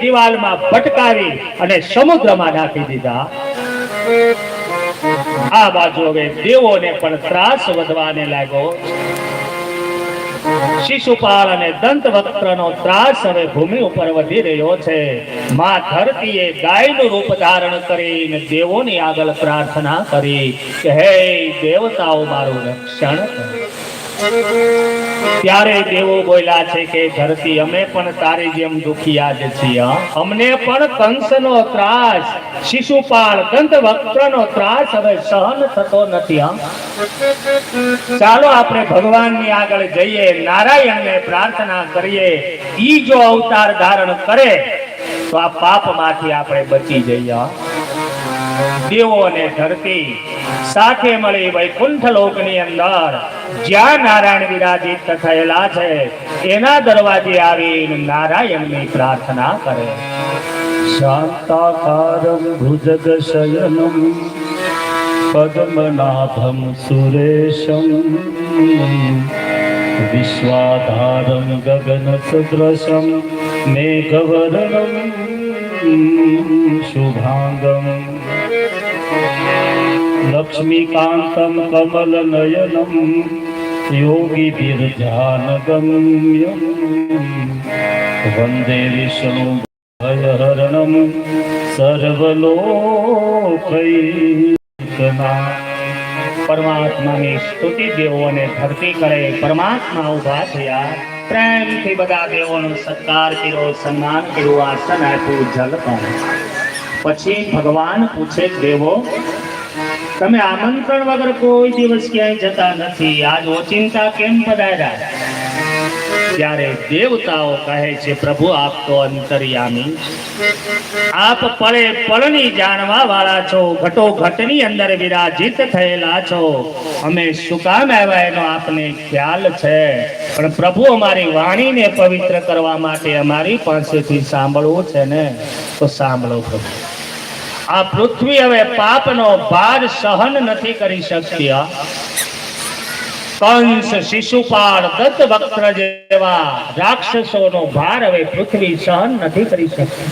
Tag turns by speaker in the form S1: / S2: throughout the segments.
S1: દિવાલમાં ભટકાવી અને સમુદ્રમાં નાખી દીધા. આ બાજુ હવે દેવોને પણ ત્રાસ વધવાને લાગ્યો. શિશુપાલ અને દંતવક્ત્રનો ત્રાસ હવે ભૂમિ ઉપર વધી રહ્યો છે. માં ધરતીએ ગાયનું રૂપ ધારણ કરીને દેવોની આગળ પ્રાર્થના કરી કે, હે દેવતાઓ, મારું રક્ષણ ત્યારે દેવો બોલ્યા છે કે, ધરતી અમે પણ તારી જેમ દુખિયા જ છીએ. અમને પણ કંસનો ત્રાસ, શિશુપાલ દંતવક્ત્રનો ત્રાસ હવે સહન થતો નથી ચાલો આપણે ભગવાનની આગળ જઈએ, નારાયણને પ્રાર્થના કરીએ. ઈ જો અવતાર ધારણ કરે, તો આ પાપમાંથી આપણે બચી જઈએ દેવો અને ધરતી સાથે મળી વૈકુંઠ લોકની અંદર જ્યાં નારાયણ વિરાજિત થયેલા છે, એના દરવાજે આવીને નારાયણની પ્રાર્થના કરે. શાંતાકારમ ભુજગશયનમ પદ્મનાભમ સુરેશમ, વિશ્વાધારમ ગગન સદૃશમ મેઘવરણમ, શુભાંગમ. યોગી બિરજાન ગમ્ય વંદે વિષ્ણુ ભયહરણમ સર્વલોકૈકના પરમાત્માની સ્તુતિ દેવોને ધરતી કરે પરમાત્મા ઊભા થયા પ્રેમથી બધા દેવોનો સત્કાર કર્યો સન્માન કર્યું આસન આપ્યું જલ પણ પછી ભગવાન પૂછે દેવો તમે આમંત્રણ વગર કોઈ દિવસ ક્યાંય જતા નથી. આજ ઓચિંતા કેમ પધાર્યા? ત્યારે દેવતાઓ કહે છે, પ્રભુ, આપ તો અંતર્યામી આપ પળે પળની જાણવા વાળા છો. ઘટો ઘટની અંદર વિરાજિત થયેલા છો. અમે શું કામ આવ્યા એનો આપને ખ્યાલ છે. પણ પ્રભુ, અમારી વાણીને પવિત્ર કરવા માટે અમારી પાસેથી સાંભળવું છે ને? તો સાંભળો પ્રભુ. આ પૃથ્વી હવે પાપનો ભાર સહન નથી કરી શકતી કંસ, શિશુપાળ દત્ત વક્ર જેવા રાક્ષસોનો ભાર હવે પૃથ્વી સહન નથી કરી શકતી.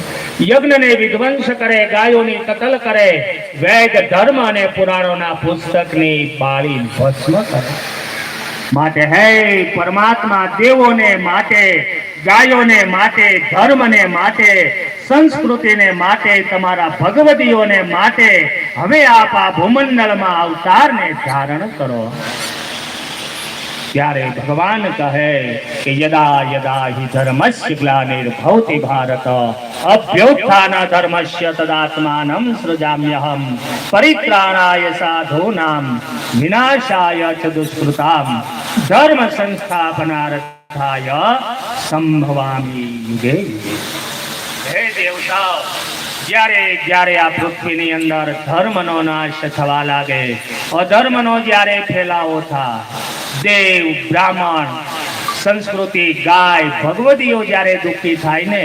S1: યજ્ઞને વિધ્વંસ કરે, ગાયોની કતલ કરે, વેદ, ધર્મ અને પુરાણોના પુસ્તકની બાળી ભસ્મ કરે. માટે હે પરમાત્મા દેવોને માટે, ગાયોને માટે, ધર્મને માટે, સંસ્કૃતિને માટે, તમારા ભગવતીઓને માટે, હવે આપ આ ભૂમંડળમાં અવતારને ધારણ કરો. ત્યારે ભગવાન કહે કે યદા યદા હિ ધર્મસ્ય ગ્લાનિર્ભવતિ ભારત અભ્યુત્થાન ધર્મસ્ય તદાત્માનં સૃજામ્યહમ પરિત્રાણાય સાધૂનામ વિનાશાય ચ દુષ્કૃતામ ધર્મ સંસ્થાપનાર્થાય સંભવામી યુગે. હે દેવતાઓ જ્યારે જ્યારે આ પૃથ્વીની અંદર ધર્મનો નાશ થવા લાગે, અધર્મનો જ્યારે ફેલાવો થાય, દેવ, બ્રાહ્મણ, સંસ્કૃતિ, ગાય ભગવતીઓ જ્યારે દુઃખી થાય ને,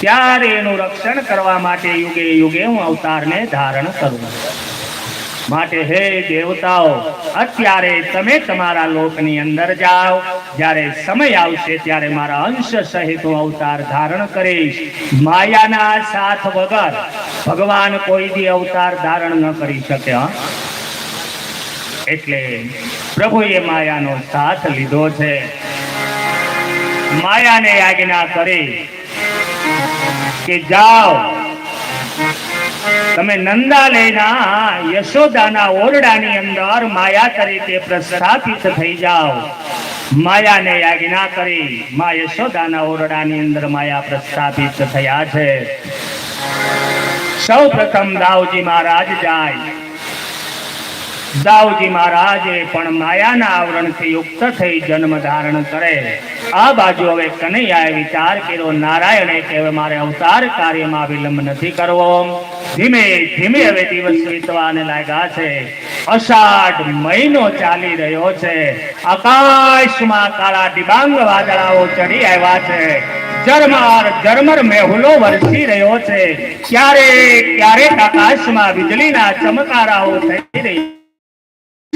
S1: ત્યારે એનું રક્ષણ કરવા માટે યુગે યુગે હું અવતારને ધારણ કરું માટે હે દેવતાઓ, અત્યારે તમે તમારા લોકની અંદર જાઓ. જ્યારે સમય આવશે ત્યારે મારા અંશ સહિત અવતાર ધારણ કરીશ. માયાના સાથ વગર ભગવાન કોઈ દી અવતાર ધારણ ન કરી શકે એટલે પ્રભુએ માયાનો સાથ લીધો છે. માયાને આજ્ઞા કરી કે જાઓ તમે નંદાલયના યશોદાના ઓરડાની અંદર માયા તરીકે પ્રસ્થાપિત થઈ જાઓ. માયાને આજ્ઞા કરી, મા યશોદાના ઓરડાની અંદર માયા પ્રસ્થાપિત થયા છે. સૌ પ્રથમ દાવજી મહારાજ જાય. દાઉજી મહારાજે પણ માયાના આવરણથી યુક્ત થઈ જન્મ ધારણ કરે. આ બાજુ હવે કનૈયાએ વિચાર કર્યો, નારાયણે કે હવે મારે અવતાર કાર્યમાં વિલંબ નથી કરવો. ધીમે ધીમે હવે દિવસ વીતવાને લાગ્યા છે. અષાઢ મહિનો ચાલી રહ્યો છે. આકાશમાં કાળા ડિબાંગ વાદળાઓ ચડી આવ્યા છે. ઝરમર ઝરમર મેહુલો વરસી રહ્યો છે. ક્યારેક ક્યારેક આકાશમાં વીજળીના ચમકારાઓ થઈ રહી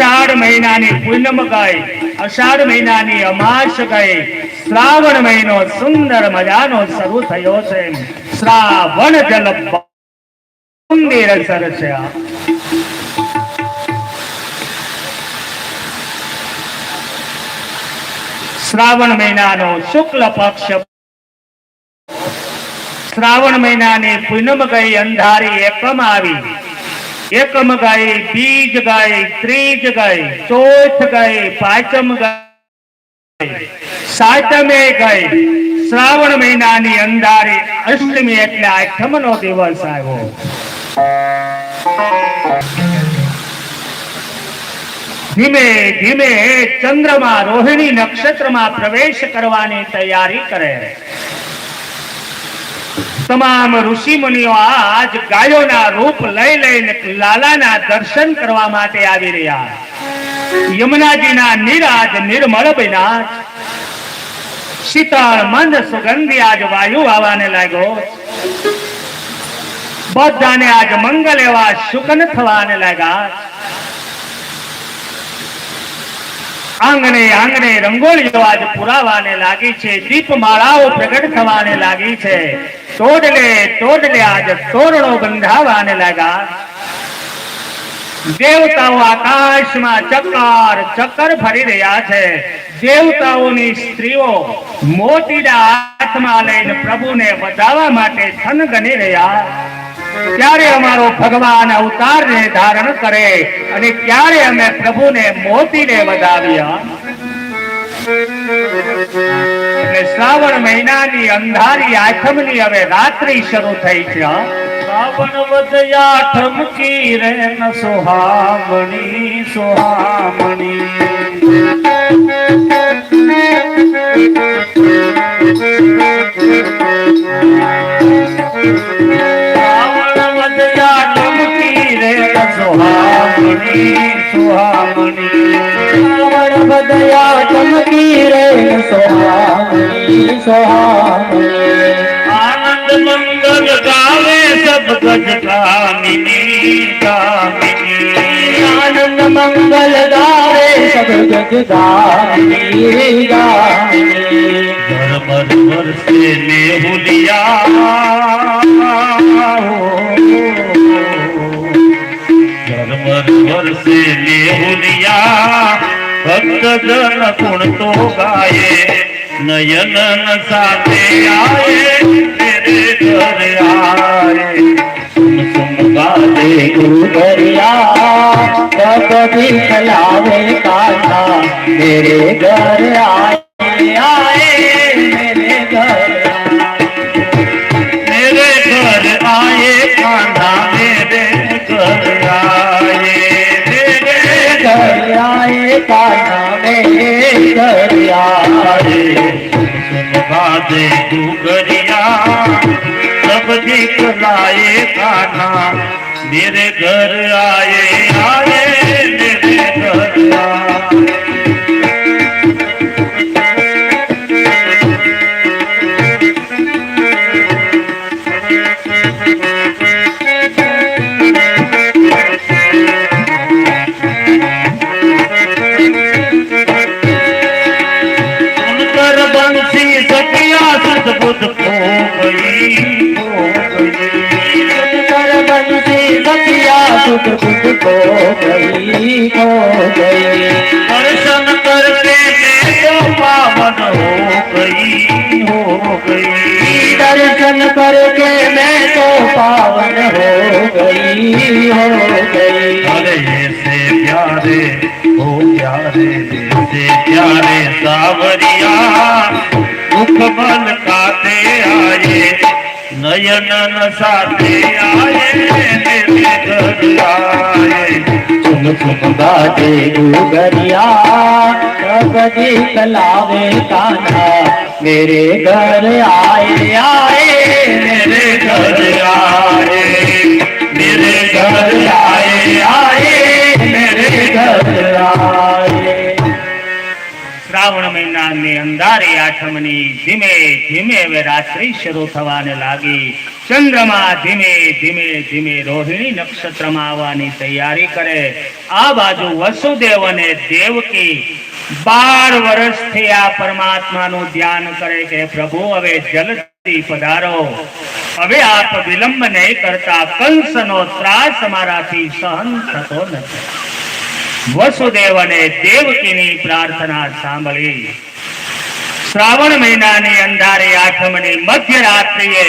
S1: અષાઢ મહિનાની પૂનમ ગઈ અષાઢ મહિનાની અમાસ ગઈ શ્રાવણ મહિનો સુંદર મજાનો શરૂ થયો છે. શ્રાવણ જલ મંદિર છે શ્રાવણ મહિનાનો શુક્લ પક્ષ. શ્રાવણ મહિનાની પૂનમ ગઈ અંધારી એકમ આવી. એકમ ગાય, બીજ ગાય, ત્રીજ ગાય, ચોથ ગાય, પાંચમ ગાય. સાતમે ગાય, શ્રાવણ મહિનાની અંધારે અષ્ટમી એટલે આઠમનો દિવસ આવ્યો. ધીમે ધીમે ચંદ્રમાં રોહિણી નક્ષત્રમાં પ્રવેશ કરવાની તૈયારી કરે. તમામ ઋષિ મુનિઓ આજ ગાયોના રૂપ લઈ લઈને લાલાના દર્શન કરવા માટે આવી રહ્યા. યમુનાજીના નિરાજ, નિર્મળ બન્યા. શીતળ, મંદ સુગંધી આજ વાયુ આવવાને લાગ્યો. બધાને આજ મંગલ એવા શુકન થવાને લાગ્યા. આંગણે આંગણે રંગોળીઓ આજ પુરાવાને લાગી છે, દીપમાળાઓ પ્રગટ થવાને લાગી છે. તોડલે તોડલે આજ તોરણો બંધાવાને લાગા દેવતાઓ આકાશમાં ચક્કર ચક્કર ફરી રહ્યા છે. દેવતાઓની સ્ત્રીઓ મોતીડા હાથમાં લઈને પ્રભુને વધાવવા માટે સનગની રહ્યા. ત્યારે અમારો ભગવાન અવતારને ધારણ કરે અને ત્યારે અમે પ્રભુને મોતીને વધાવ્યા એટલે શ્રાવણ મહિનાની અંધારી આઠમની હવે રાત્રિ શરૂ થઈ છે શ્રાવણ વધ્યા ઠમકી રે ન સોહામણી સોહામણી. શ્રાવણ ન સોહામણી.
S2: રે સોહામણી સોહામણી
S1: આનંદ મંગલ ગાવે સબ જગતાની કામિની
S2: આનંદ મંગલ ગાવે સબ જગતાની ગામિની ગામિની
S1: ધર્મર વર્ષે મેહુલિયા ધર્મર વર્ષે મેહુલિયા भक्त जन कोणतो गाये नयन साथे आये तेरे घर आए सुन सुन गाते
S2: गुरुदरिया कभी खिलावे काटा तेरे घर आए
S1: कान्हा मेरे घर आए बाजे डूगरिया सब दिखलाए कान्हा मेरे घर आए आए गई दर्शन करके मैं तो पावन हो गई हो गई अरे ऐसे प्यारे हो प्यारे ऐसे प्यारे सावरिया मुख बल खाते आए नयन साथे आए मेरे घर आए
S2: सुन सुन गाजे गुगरिया कबजी कलावे कान्हा मेरे घर आए आए
S1: मेरे घर आए શ્રાવણ મહિનાની અંધારી આઠમની ધીમે ધીમે હવે રાત્રિ શરૂ થવાને લાગી. ચંદ્રમા ધીમે ધીમે ધીમે રોહિણી નક્ષત્રમાં આવવાની તૈયારી કરે. આ બાજુ વસુદેવ અને દેવકી બાર વર્ષથી આ પરમાત્માનું ધ્યાન કરે કે પ્રભુ, હવે જલદી પધારો. હવે આપ વિલંબ નહીં કરતા કંસનો ત્રાસ મારાથી સહન થતો નથી. વસુદેવ અને દેવકીની પ્રાર્થના સાંભળી. શ્રાવણ મહિનાની અંધારી આઠમની મધ્યરાત્રિએ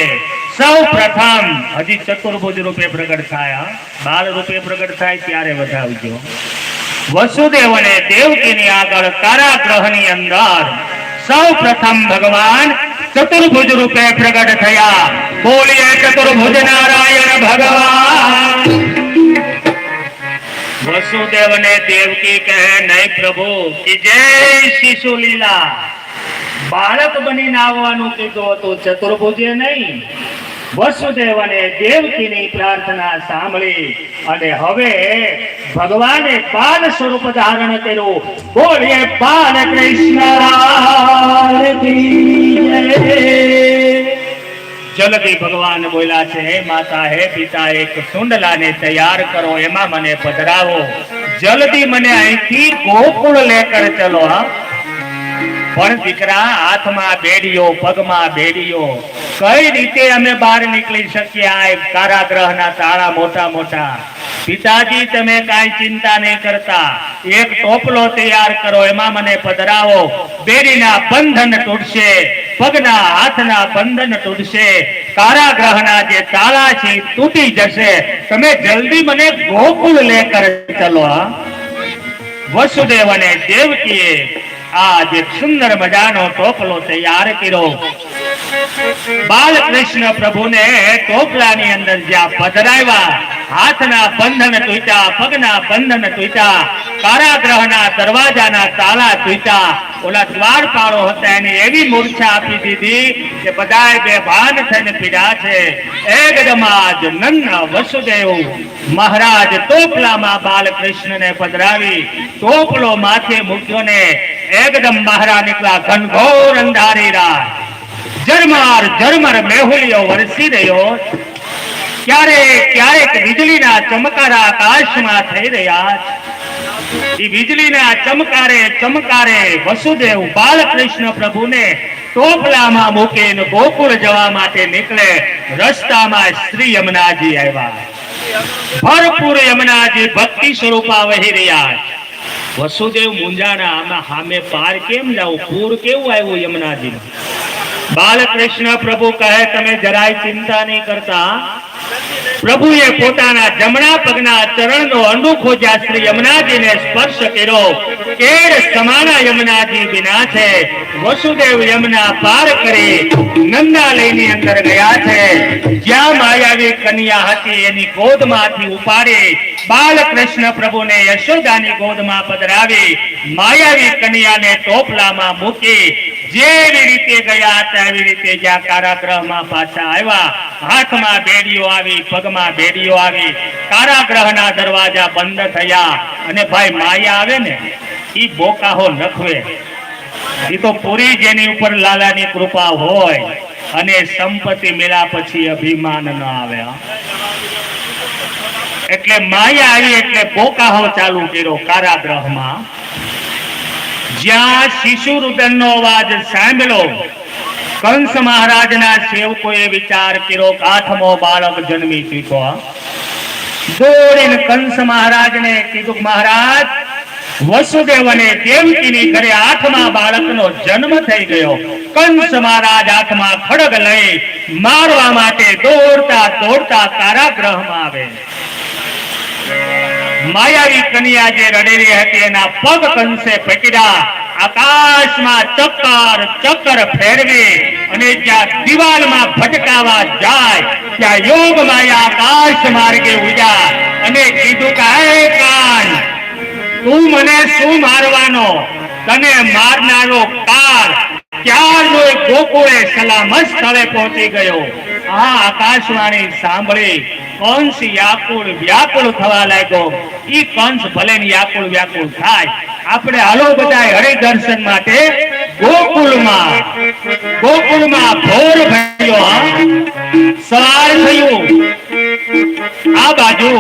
S1: સૌ પ્રથમ હજી ચતુર્ભુજ રૂપે પ્રગટ થાય બાળ રૂપે પ્રગટ થાય ત્યારે વધાવજો. વસુદેવ અને દેવકીની આગળ કારાગ્રહની અંદર સૌ પ્રથમ ભગવાન ચતુર્ભુજ રૂપે પ્રગટ થયા. બોલીએ ચતુર્ભુજ નારાયણ ભગવાન. વસુદેવ ને દેવકી કહે, નહીં પ્રભુ જય શિશુ લીલા. બાળક બનીને આવવાનું કીધું હતું, ચતુર્ભુજે નહીં. વસુદેવ અને દેવકીની પ્રાર્થના સાંભળી અને હવે ભગવાને બાલ સ્વરૂપ ધારણ કર્યું. બોલીએ બાલ કૃષ્ણ જલ્દી ભગવાન બોલ્યા છે, હે માતા, હે પિતા, એક સુંડલાને તૈયાર કરો, એમાં મને પધરાવો. જલ્દી મને અહીંથી ગોકુળ લેકર ચલો, હા. પણ દીકરા, હાથમાં બેડીઓ, પગમાં બેડીઓ. કઈ રીતે અમે બહાર નીકળી શકીએ આ કારાગ્રહના તાળા મોટા મોટા? પિતાજી, તમે કાંઈ ચિંતા નહીં કરતા. એક ટોપલો તૈયાર કરો, એમાં મને પધરાવો. બેડીના બંધન તૂટશે, પગના હાથના બંધન તૂટશે. કારાગ્રહના જે તાળા છે તૂટી જશે. તમે જલ્દી મને ગોકુળ લેકર ચલો વસુદેવ અને દેવકીએ આ જે સુંદર મજાનો ટોપલો તૈયાર કર્યો. બાલકૃષ્ણ પ્રભુને ટોપલાની અંદર જ્યાં પધરાવ્યા, હાથના બંધન તૂટ્યા, પગના બંધન તૂટ્યા, કારાગ્રહના દરવાજાના તાલા તૂટ્યા. ઓલા દ્વારપાળો હતા, એને એવી મૂર્છા આપી દીધી કે બધાય બેભાન થઈને પીડા છે. એકદમ આજ નન્ન વસુદેવ. મહારાજ ટોપલામાં બાલકૃષ્ણને પધરાવી ટોપલો માથે મૂક્યો ને એકદમ બહારા નીકળ્યા, ઘનઘોર અંધારી રાત ઝરમર ઝરમર મેહુલિયો વરસી રહ્યો ક્યારેક ક્યારેક વીજળીના ચમકારા આકાશમાં થઈ રહ્યા. ઈ વીજળીના ચમકારે ચમકારે વસુદેવ બાલકૃષ્ણ પ્રભુને ટોપલામાં મૂકીને ગોકુળ જવા માટે નીકળે રસ્તામાં શ્રી યમુનાજી આવ્યા ભરપૂર યમુનાજી ભક્તિ સ્વરૂપા વહી રહ્યા. વસુદેવ મુંજાણા આમાં સામે પાર કેમ જાવ પૂર કેવું આવ્યું યમુનાજી બાલકૃષ્ણ પ્રભુ કહે, તમે જરાય ચિંતા નહીં કરતા. પ્રભુએ પોતાના જમણા પગના ચરણનો અંડુખો જ્યાં શ્રી યમુનાજીને સ્પર્શ કર્યો. અંદર ગયા છે. જ્યાં માયાવી કન્યા હતી, એની ગોદમાંથી ઉપાડી બાલકૃષ્ણ પ્રભુને યશોદાની ગોદમાં પધરાવી માયાવી કન્યાને ટોપલામાં મૂકી જેવી રીતે ગયા હતા, એવી રીતે જ્યાં કારાગૃહમાં પાછા આવ્યા. હાથમાં બેડીઓ આવી, પગમાં બેડીઓ આવી. કારાગ્રહના દરવાજા બંધ થયા અને ભાઈ માયા આવે ને એ બોકાહો નખવે. એ તો પૂરી જેની ઉપર લાલાની કૃપા હોય અને સંપત્તિ મેળા પછી અભિમાન ન આવે એટલે માયા આવી, એટલે બોકાહો ચાલુ કર્યો કારાગૃહમાં. જ્યાં શિશુ રુદનનો અવાજ સાંભળ્યો કંસ મહારાજના સેવકોએ વિચાર કર્યો આઠમો બાળક જન્મી ચૂક્યો. દોડીને કંસ મહારાજને કીધું મહારાજ વસુદેવ અને કીની ઘરે આઠમા બાળકનો જન્મ થઈ ગયો? કંસ મહારાજ હાથમાં ખડગ લઈ મારવા માટે દોડતા દોડતા કારાગૃહમાં આવે. માયાવી કન્યા જે રડેલી હતી, એના પગ કંસે પકડ્યા આકાશમાં ચક્કર ચક્કર ફેરવી અને જ્યાં દિવાલમાં ફટકાવા જાય, ત્યાં યોગ માયા આકાશ માર્ગે ઉજા અને કીધું કે કાન, તું મને શું મારવાનો? તને મારનારો કાર ક્યારનો એ ગોકુળે સલામત સ્થળે પહોંચી ગયો? આ આકાશવાણી સાંભળી કંસ વ્યાકુળ વ્યાકુળ થવા લાગ્યો. ઈ કંસ ભલે વ્યાકુળ વ્યાકુળ થાય. આપણે હાલો બધા હરિદર્શન માટે ગોકુળમાં ગોકુળમાં ભોર ભર્યો સવાર થયું. આ બાજુ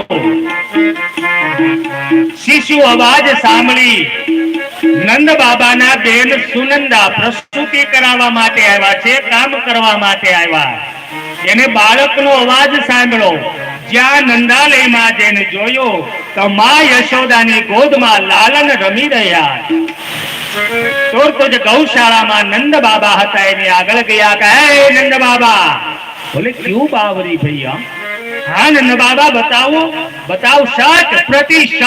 S1: શિશુ અવાજ સાંભળી નંદ બાબાના બેન સુનંદા પ્રસ્તુતિ કરાવવા માટે આવ્યા છે, કામ કરવા માટે આવ્યા. એને બાળકનો અવાજ સાંભળો. જ્યાં નંદાલયમાં જેને જોયો, તો મા યશોદાની ગોદમાં લાલન રમી રહ્યા. તુરત જ ગૌશાળામાં નંદ બાબા હતા, એની આગળ ગયા. કે નંદ બાબા. બોલે, ક્યું બાવરી ભૈયા બાબા બતાવો. બતાવ સાત પ્રતિશત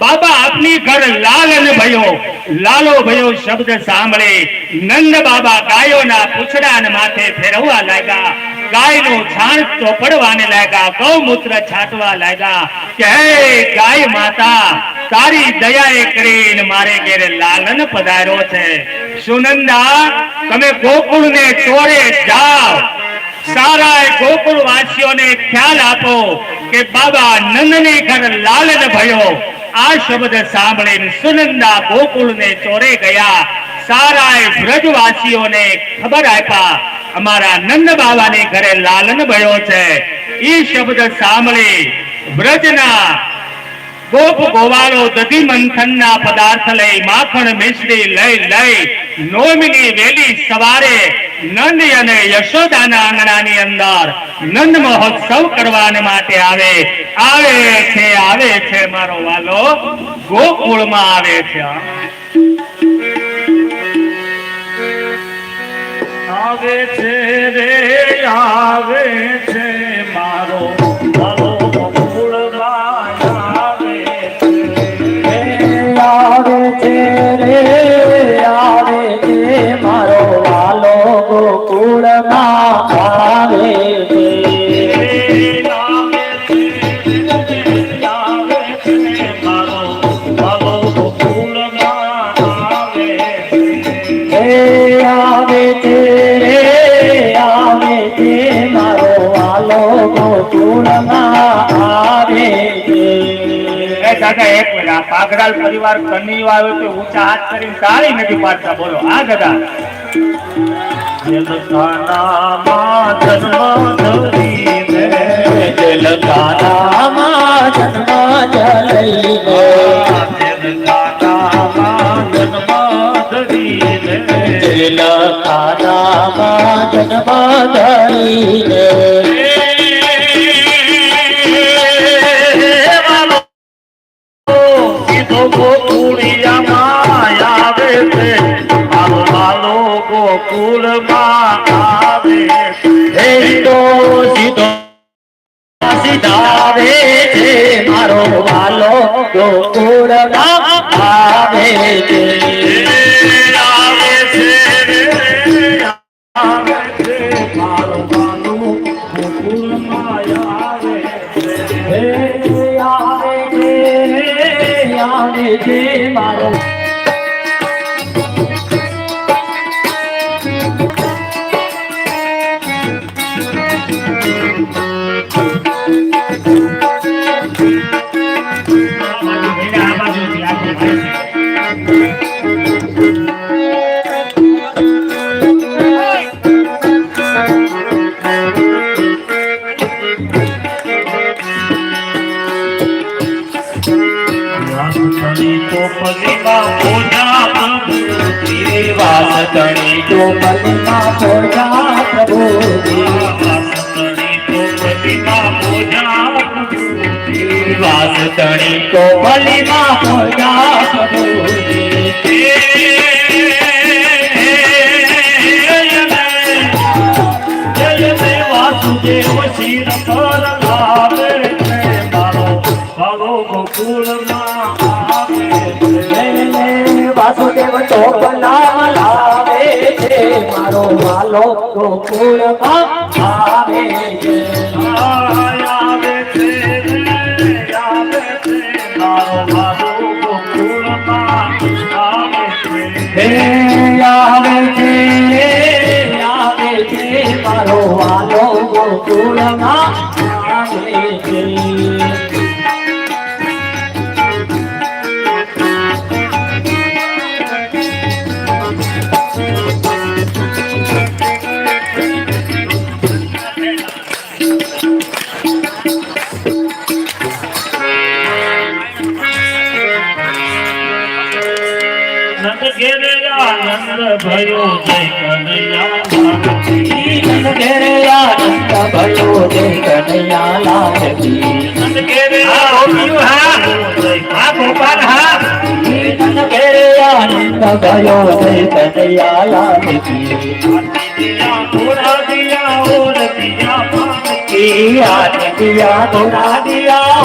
S1: બાબા આપની ઘર લાલન ભયો. લાલો ભયો શબ્દ સાંભળે. નંદ બાબા ગાયોના પૂછડાને માથે ફેરવવા લાગ્યા. ગાયનો છાણ ચોપડવાને લાગ્યા. ગૌમૂત્ર છાંટવા લાગ્યા. કે ગાય માતા, તારી દયાએ કરીને મારે ઘેરે લાલન પધાર્યો છે. સુનંદા, તમે ગોકુળને ચોરે જાઓ. આ શબ્દ સાંભળીને સુનંદા ગોકુળને ચોરે ગયા. સારા વ્રજવાસીઓને ખબર આપ્યા. અમારા નંદ બાબાને ઘરે લાલન ભયો છે. એ શબ્દ સાંભળી વ્રજના ગોપ ગોવાળો દધી મંથનના પદાર્થ લઈ માખણ મિશ્રી લઈ લઈ નોમિની વેલી સવારે નંદ અને યશોદાના આંગણાની અંદર નંદ મહોત્સવ કરવાને માટે આવે. આવે છે આવે છે મારો વાલો. ગોકુળમાં આવે છે
S2: આવે છે રે, આવે
S1: દાદા એક મિનિટ. આ પાઘરાલ પરિવાર કનૈયો આવ્યો તો ઊંચા હાથ કરીને તાળી નથી પાડતા. બોલો, હા દાદા
S2: જલકાનામાં જન્મ ધરીને જલકાનામાં જન્મ જલઈને જલકાનામાં જન્મ ધરીને જલકાનામાં જન્મ ધરીને. ગોકુળિયામાં આવે છે વાલો ગોકુળમાં આવે છે હે તો સીધો સીધાવે છે મારો વાલો ગોકુળમાં આવે છે तणी तो मलिका पूजा प्रभु वास तणी को बलिमा पूजा प्रभु जय में वासुदेव श्री रखो वासुदेव चोपला મારો તો ગોકુળમાં આવે છે. આવે છે આવે છે મારો વાલો આવે છે. આવે છે આવે છે. મારો વાલો ગોકુળમાં
S1: ભયો જય કનૈયા.
S2: ભયો જય કનૈયા ભયો જય કનૈયા લાલ કી
S1: થોડા દિયા ઓર દિયા પાન
S2: કી આજ દિયા ઘોડા દિયા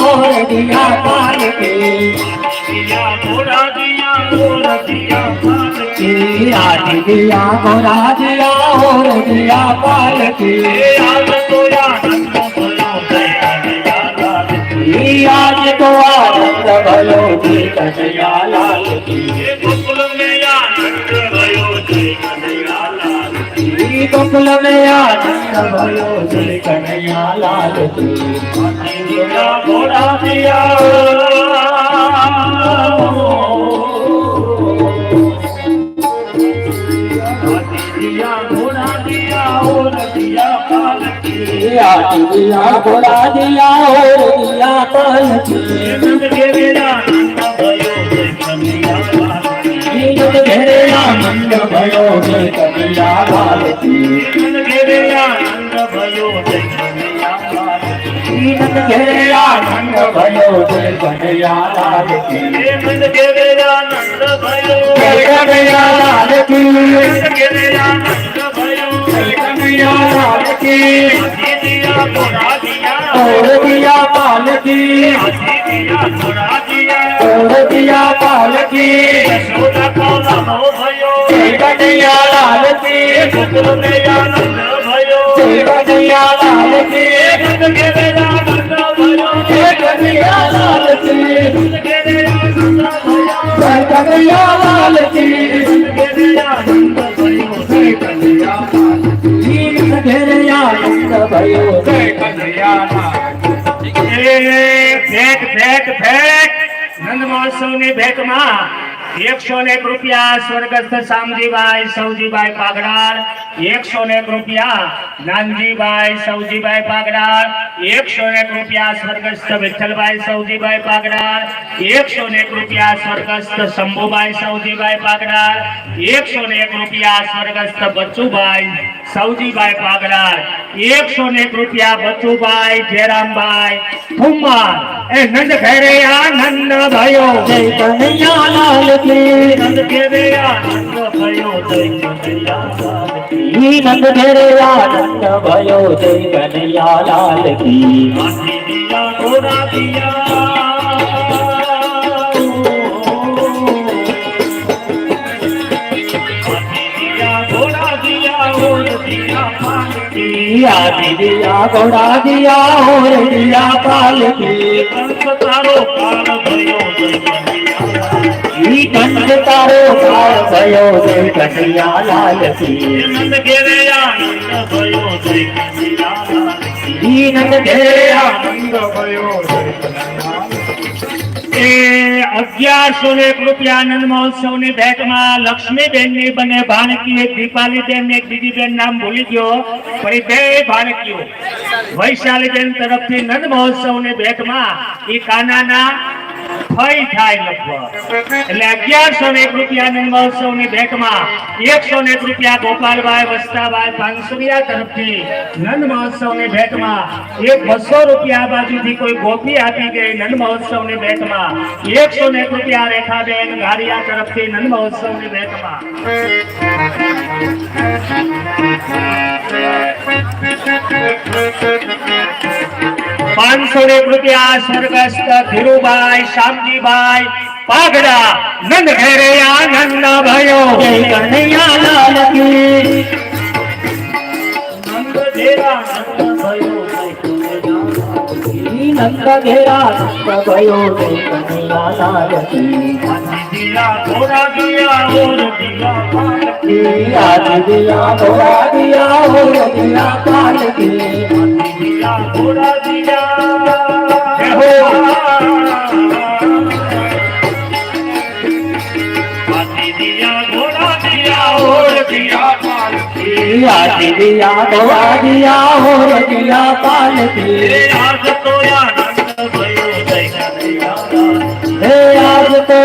S2: હોર દિયા પાલ કી
S1: દિયા થોડા દિયા ઓર દિયા પાન
S2: કી આજ કી
S1: તો આનંદ
S2: કી આજ તો આનંદ ભયો કનૈયા લાલ કી
S1: ગોકુલ મે આનંદ ભયો કનૈયા લાલ
S2: ઈ ગોકુલ મે આનંદ ભયો કનૈયા લાલ કી
S1: દિયા દિયા ઘોડા દિયા ઓર દિયા
S2: કી.
S1: નંદ ઘેરે આનંદ ભયો જય કનૈયા લાલ
S2: નંદ ઘેરે ભયો જય કનૈયા લાલ કી.
S1: નંદ ઘેરે આનંદ ભયો જય કનૈયા લાલ
S2: નંદ ઘેરે ભયો જય કનૈયા લાલ કી.
S1: હે નંદ ઘેરે આનંદ ભયો
S2: જય કનૈયા લાલ કી.
S1: નંદ ઘેરે આનંદ ભયો
S2: જય કનૈયા લાલ કી
S1: દિયા ઘોડા દિયા
S2: ઓર દિયા પાલ કી
S1: હાથી દિયા ઘોડા દિયા
S2: ઓર દિયા પાલ કી
S1: યશોદા કૌલાનો આનંદ
S2: ભેટ ભેટ
S1: નંદ મહોત્સવની ભેટ ભેટ ભેટ નંદ મહોત્સવની ભેટમાં એકસો ને એક રૂપિયા સ્વર્ગસ્થ શામજીભાઈ સૌજીભાઈ પાગડાર એકસો ને એક રૂપિયા નાનજીભાઈ, સૌજીભાઈ પાગડાર એકસો ને એક રૂપિયા સ્વર્ગસ્થ વિઠ્ઠલભાઈ, સૌજીભાઈ પાગડાર એકસો ને એક રૂપિયા સ્વર્ગસ્થ શંભુભાઈ, સૌજીભાઈ પાગડાર એકસો ને એક રૂપિયા સ્વર્ગસ્થ બચ્ચુભાઈ સૌજીભાઈ પાગડાર એકસો ને એક રૂપિયા બચ્ચુભાઈ જયરામભાઈ ઠુમ્મર એ નંદ ઘેરે આનંદ ભયો
S2: જય કનૈયા લાલ કી
S1: નંદ ઘેરે આનંદ ભયો જય કનૈયા લાલ કી.
S2: નંદ ઘેરે આનંદ ભયો જય કનૈયા લાલ કી
S1: દિયા ગોરા દિયા
S2: આદિ દિયા ઘોડા દિયા હોર દિયા પાલકી
S1: કંસ તારો લાલ.
S2: ઈ કંઠ તારો કાળ ભયો જય કનૈયા લાલ
S1: નંદ ઘેરે આનંદ ભયો જય કનૈયા લાલ.
S2: ઈ નંદ ઘેરે આનંદ ભયો જય કનૈયા
S1: એ અગિયારસો એક રૂપિયા આનંદ મહોત્સવની ભેટમાં લક્ષ્મીબેનની બને ભાણકી એક દીપાલીબેન ને એક બીજી બેન નામ ભૂલી ગયો, પણ એ બે ભાણકીઓ. વૈશાલીબેન તરફથી નંદ મહોત્સવની ભેટમાં એ કાનાના ફઈ થાય એટલે અગિયારસો ને એક રૂપિયા આનંદ મહોત્સવની ભેટમાં એકસો ને રૂપિયા ગોપાલભાઈ વસ્તાભાઈ તરફથી નંદ મહોત્સવની ભેટમાં એક બસો રૂપિયા બાજુથી કોઈ ગોપી આપી ગઈ નંદ મહોત્સવ ભેટમાં એકસો ને એક રૂપિયા રેખાબેન ગારિયા તરફથી નંદ મહોત્સવની ભેટમાં. પાંચસો ને એક રૂપિયા સ્વર્ગસ્થ ધીરુભાઈ શામજીભાઈ પાઘડા નંદ ઘેરે આનંદ ભયો
S2: જય કનૈયા લાલ કી
S1: નંદ ઘેરા નંદ ભયો
S2: ઈ નંદ ઘેરા નંદ ભયો જય કનૈયા લાલ કી
S1: દિયા ઘોડા દિયા ઓર દિયા પાલકી.
S2: ઈ આદિ દિયા ઘોડા દિયા હોર દિયા પાલ કી
S1: જીયા ઘોડા જીયા
S2: જય હો
S1: માતી જીયા ઘોડા જીયા ઓર જીયા પાલકી
S2: આજી જીયા ઘોડા જીયા ઓર જીયા પાલકી
S1: રે આજ તો આનંદ ભયો જય જીયા હે આજ તો